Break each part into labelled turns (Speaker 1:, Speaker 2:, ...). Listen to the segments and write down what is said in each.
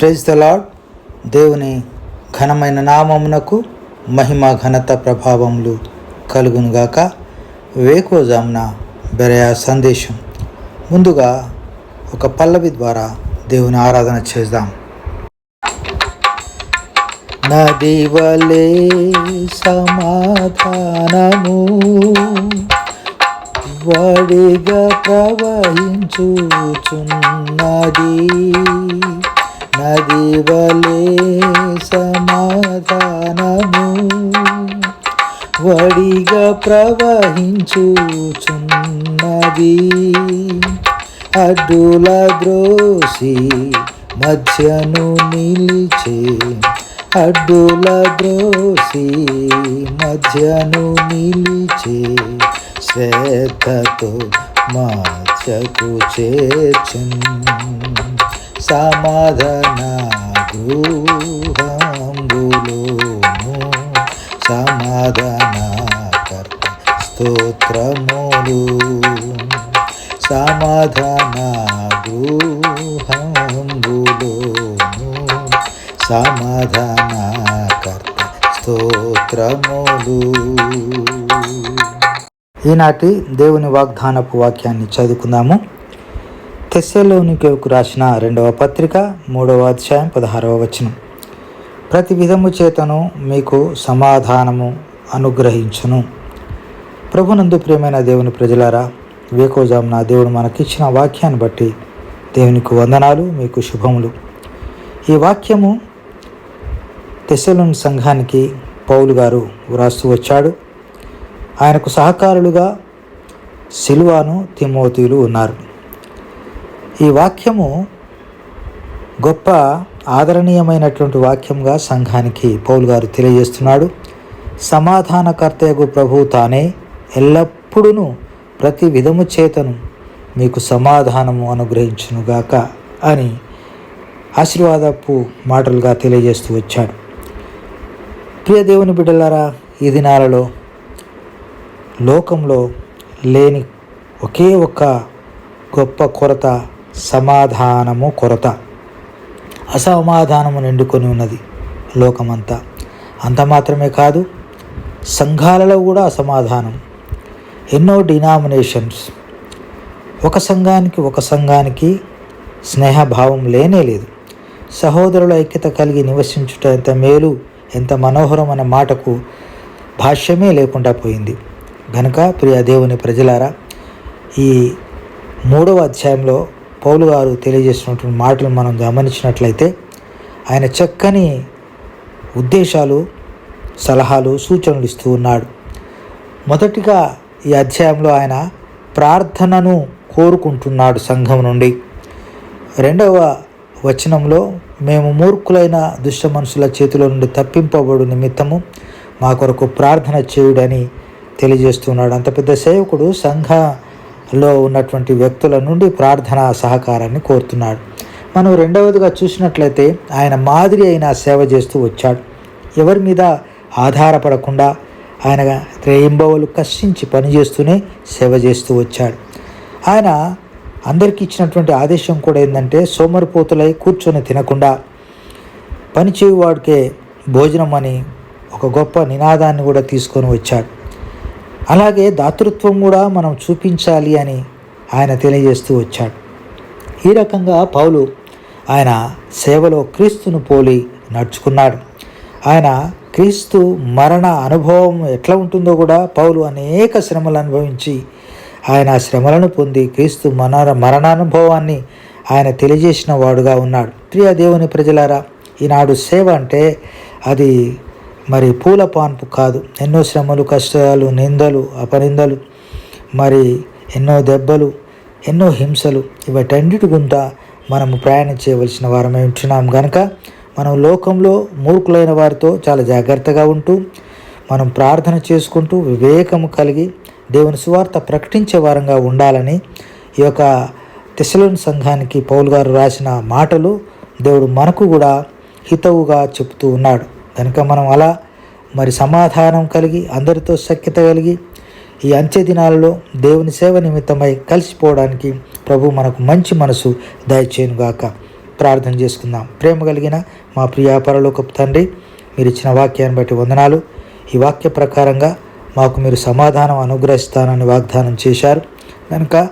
Speaker 1: Praise the lord దేవుని ఘనమైన నామమునకు మహిమ ఘనత ప్రభావములు కలుగునుగాక వేకోజామున బెరయా సందేశం. ముందుగా ఒక పల్లవి ద్వారా దేవుని ఆరాధన చేద్దాం. నది వలే సమాధానము వడిగా ప్రవహించుచున్నది. నది వలే సమాధానము. వడిగా ప్రవహించుచున్నది. అడ్డుల ద్రోసి మధ్యను నిలిచే అడ్డుల ద్రోసి మధ్యను నిలిచే శ్రద్ధతో మధ్యకు చేర్చున్. సమాధాన గృహంబులోను సమాధానకర్త స్తోత్రములు సమాధాన గృహంబులోను సమాధానకర్త స్తోత్రములు ఈనాటి దేవుని వాగ్దానపు వాక్యాన్ని చదువుకుందాము తెస్సలోనికేకు రాసిన రెండవ పత్రిక మూడవ అధ్యాయం పదహారవ వచనం. ప్రతి విధము చేతను మీకు సమాధానము అనుగ్రహించును. ప్రభునందు ప్రియమైన దేవుని ప్రజలారా వేకోజామున దేవుడు మనకిచ్చిన వాక్యాన్ని బట్టి దేవునికి వందనాలు మీకు శుభములు. ఈ వాక్యము తెస్సలోని సంఘానికి పౌలు గారు వ్రాస్తూ వచ్చాడు. ఆయనకు సహకారులుగా సిలువాను తిమోతిలు ఉన్నారు. ఈ వాక్యము గొప్ప ఆదరణీయమైనటువంటి వాక్యంగా సంఘానికి పౌలు గారు తెలియజేస్తున్నాడు. సమాధానకర్తయగు ప్రభు తానే ఎల్లప్పుడూ ప్రతి విధము చేతను మీకు సమాధానము అనుగ్రహించునుగాక అని ఆశీర్వాదపు మాటలుగా తెలియజేస్తూ వచ్చాడు. ప్రియ దేవుని బిడ్డలారా ఈ దినాలలో లోకంలో లేని ఒకే ఒక్క గొప్ప కొరత సమాధానము కొరత. అసమాధానము నిండుకొని ఉన్నది లోకమంతా. అంత మాత్రమే కాదు సంఘాలలో కూడా అసమాధానం. ఎన్నో డినామినేషన్స్. ఒక సంఘానికి ఒక సంఘానికి స్నేహభావం లేనే లేదు. సహోదరుల ఐక్యత కలిగి నివసించుట ఎంత మేలు ఎంత మనోహరం అనే మాటకు భాష్యమే లేకుండా పోయింది. గనుక ప్రియ దేవుని ప్రజలారా ఈ మూడవ అధ్యాయంలో పౌలు గారు తెలియజేసినటువంటి మాటలు మనం గమనించినట్లయితే ఆయన చక్కని ఉద్దేశాలు సలహాలు సూచనలు ఇస్తూ ఉన్నాడు. మొదటిగా ఈ అధ్యాయంలో ఆయన ప్రార్థనను కోరుకుంటున్నాడు సంఘం నుండి. రెండవ వచనంలో మేము మూర్ఖులైన దుష్ట మనుషుల చేతిలో నుండి తప్పింపబడు నిమిత్తము మా కొరకు ప్రార్థన చేయుడని తెలియజేస్తున్నాడు. అంత పెద్ద సేవకుడు లో ఉన్నటువంటి వ్యక్తుల నుండి ప్రార్థన సహకారాన్ని కోరుతున్నాడు. మనం రెండవదిగా చూసినట్లయితే ఆయన మాదిరి అయిన సేవ చేస్తూ వచ్చాడు. ఎవరి మీద ఆధారపడకుండా ఆయన రేయింబవలు కష్టించి పనిచేస్తూనే సేవ చేస్తూ వచ్చాడు. ఆయన అందరికీ ఇచ్చినటువంటి ఆదేశం కూడా ఏంటంటే సోమరిపోతులై కూర్చొని తినకుండా పనిచేయువాడికే భోజనం అని ఒక గొప్ప నినాదాన్ని కూడా తీసుకొని వచ్చాడు. అలాగే దాతృత్వం కూడా మనం చూపించాలి అని ఆయన తెలియజేస్తూ వచ్చాడు. ఈ రకంగా పౌలు ఆయన సేవలో క్రీస్తును పోలి నడుచుకున్నాడు. ఆయన క్రీస్తు మరణ అనుభవం ఎట్లా ఉంటుందో కూడా పౌలు అనేక శ్రమలు అనుభవించి ఆయన శ్రమలను పొంది క్రీస్తు మరణ మరణానుభవాన్ని ఆయన తెలియజేసిన వాడుగా ఉన్నాడు. ప్రియ దేవుని ప్రజలారా ఈనాడు సేవ అంటే అది మరి పూల పాన్పు కాదు. ఎన్నో శ్రమలు కష్టాలు నిందలు అపనిందలు మరి ఎన్నో దెబ్బలు ఎన్నో హింసలు ఇవటన్నిటి గుండా మనము ప్రయాణం చేయవలసిన వారమై ఉంటున్నాం కనుక మనం లోకంలో మూర్ఖులైన వారితో చాలా జాగ్రత్తగా ఉంటూ మనం ప్రార్థన చేసుకుంటూ వివేకము కలిగి దేవుని సువార్త ప్రకటించే వారంగా ఉండాలని ఈ యొక్క తెసలోని సంఘానికి పౌలు గారు రాసిన మాటలు దేవుడు మనకు కూడా హితవుగా చెప్తూ ఉన్నాడు. కనుక మనం అలా మరి సమాధానం కలిగి అందరితో సఖ్యత కలిగి ఈ అంత్య దినాలలో దేవుని సేవ నిమిత్తమై కలిసిపోవడానికి ప్రభు మనకు మంచి మనసు దయచేయునుగాక. ప్రార్థన చేసుకుందాం. ప్రేమ కలిగిన మా ప్రియ పరలోకపు తండ్రి మీరు ఇచ్చిన వాక్యాన్ని బట్టి వందనాలు. ఈ వాక్య ప్రకారంగా మాకు మీరు సమాధానం అనుగ్రహిస్తానని వాగ్దానం చేశారు. కనుక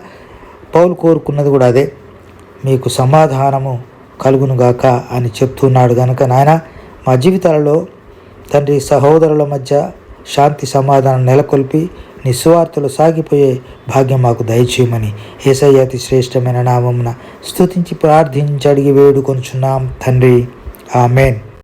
Speaker 1: పౌలు కోరుకున్నది కూడా అదే. మీకు సమాధానము కలుగునుగాక అని చెప్తున్నాడు కనుక నాయన మా జీవితాలలో తండ్రి సహోదరుల మధ్య శాంతి సమాధానం నెలకొల్పి నిస్వార్థలు సాగిపోయే భాగ్యం మాకు దయచేయమని ఏసయ్య అతి శ్రేష్టమైన నామమున స్తుతించి ప్రార్థించి అడిగి వేడుకొనుచున్నాం తండ్రి. ఆమెన్.